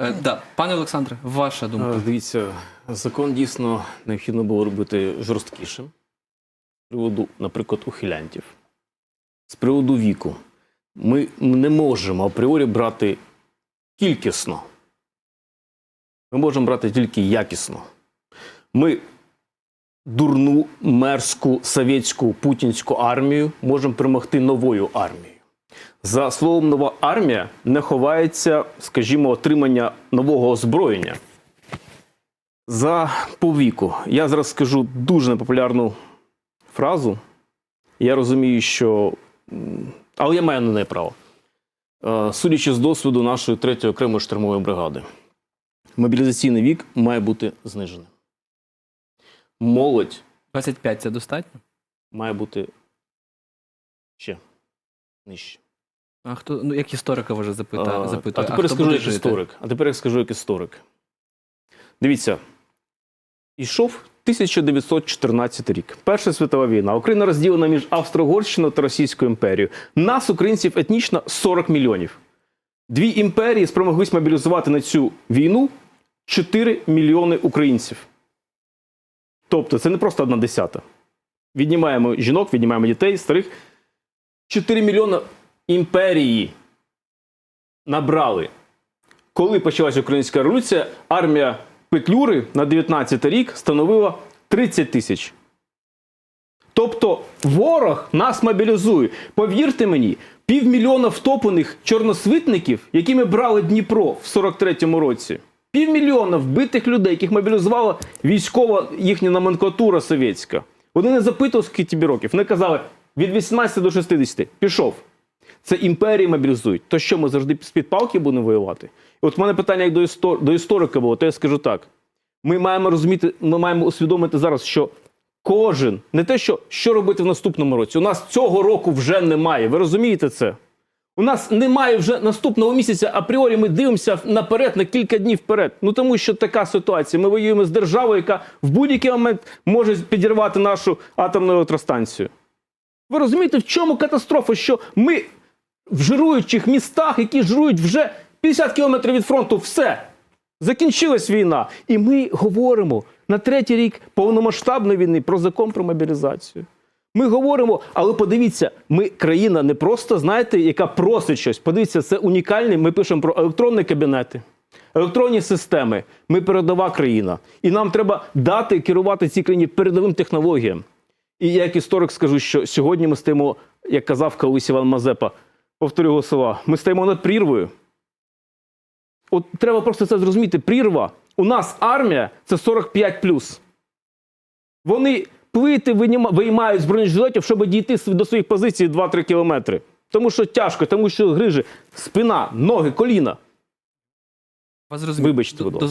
Е, да. Пане Олександре, ваша думка. Е, Дивіться, закон дійсно необхідно було робити жорсткішим. З приводу, наприклад, ухилянтів. З приводу віку. Ми не можемо апріорі брати кількісно. Ми можемо брати тільки якісно. Ми дурну, мерзку, совєтську, путінську армію можемо перемогти новою армією. За словом нова армія не ховається, скажімо, отримання нового озброєння. За повіку. Я зараз скажу дуже непопулярну фразу. Я розумію, що. Але я маю на неї право. Е, Судячи з досвіду нашої 3-ї окремої штурмової бригади, мобілізаційний вік має бути знижений. Молодь 25 це достатньо? має бути ще нижче. А хто, ну як історика вже запита, А, запитує, а тепер хто скажу як жити? історик. А тепер я скажу як історик. Дивіться, ішов 1914 рік. Перша світова війна. Україна розділена між Австро-Угорщиною та Російською імперією. Нас, українців, етнічно 40 мільйонів. Дві імперії спромоглись мобілізувати на цю війну 4 мільйони українців. Тобто це не просто одна десята. Віднімаємо жінок, віднімаємо дітей, старих. 4 мільйони імперії набрали. Коли почалася українська революція, армія Петлюри на 19 рік становила 30 тисяч. Тобто ворог нас мобілізує. Повірте мені, півмільйона втоплених чорносвітників, якими брали Дніпро в 43-му році. Півмільйона вбитих людей, яких мобілізувала військова їхня номенклатура совєтська. Вони не запитували, скільки тобі років. Вони казали від 18 до 60. Пішов. Це імперії мобілізують. То що ми завжди з-під палки будемо воювати? І от в мене питання як до, істор... до історика було, то я скажу так: ми маємо розуміти, ми маємо усвідомити зараз, що кожен не те, що, що робити в наступному році. У нас цього року вже немає. Ви розумієте це? У нас немає вже наступного місяця. Апріорі ми дивимося наперед на кілька днів вперед. Ну тому що така ситуація. Ми воюємо з державою, яка в будь-який момент може підірвати нашу атомну електростанцію. Ви розумієте, в чому катастрофа? Що ми в жируючих містах, які жирують вже 50 кілометрів від фронту, все. Закінчилась війна. І ми говоримо на третій рік повномасштабної війни про закон про мобілізацію. Ми говоримо, але подивіться, ми країна не просто, знаєте, яка просить щось. Подивіться, це унікальний. Ми пишемо про електронні кабінети, електронні системи. Ми передова країна. І нам треба дати керувати цій країні передовим технологіям. І я як історик скажу, що сьогодні ми стоїмо, як казав колись Іван Мазепа, повторю його слова, ми стоїмо над прірвою. От треба просто це зрозуміти. Прірва. У нас армія це 45 Вони плити виймають з бронежилетів, щоб дійти до своїх позицій 2-3 кілометри. Тому що тяжко, тому що грижі, спина, ноги, коліна. Вас. Вибачте, будь ласка.